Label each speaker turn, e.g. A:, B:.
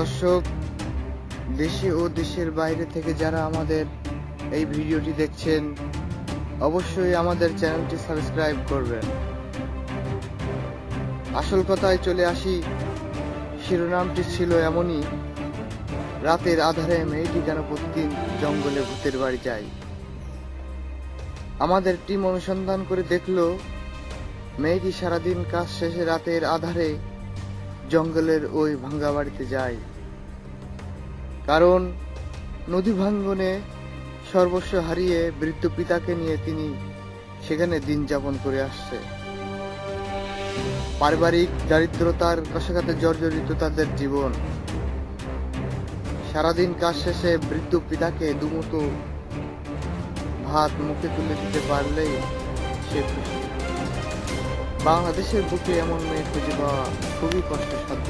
A: দর্শক, দেশে ও দেশের বাইরে থেকে যারা আমাদের এই ভিডিওটি দেখছেন, অবশ্যই আমাদের চ্যানেলটি সাবস্ক্রাইব করবেন। আসল কথায় চলে আসি, শিরোনামটি ছিল এমনই, রাতের আধারে মেয়েটি কেন প্রতিদিন জঙ্গলে ভূতের বাড়ি যায়। আমাদের টিম অনুসন্ধান করে দেখল, মেয়েটি সারাদিন কাজ শেষে রাতের আধারে জঙ্গলের ওই ভাঙ্গা বাড়িতে যায় কারণ নদী ভাঙ্গনে সর্বস্ব হারিয়ে বৃদ্ধ পিতাকে নিয়ে তিনি সেখানে দিন যাপন করে আসছে। পারিবারিক দারিদ্রতার কষাঘাতে জর্জরিত তাদের জীবন। সারাদিন কাজ শেষে বৃদ্ধ পিতাকে দুমুটো ভাত মুখে তুলে দিতে পারলেই সে খুশি। বাংলাদেশের বুকে এমন মেয়ে খুঁজে পাওয়া খুবই কষ্টসাধ্য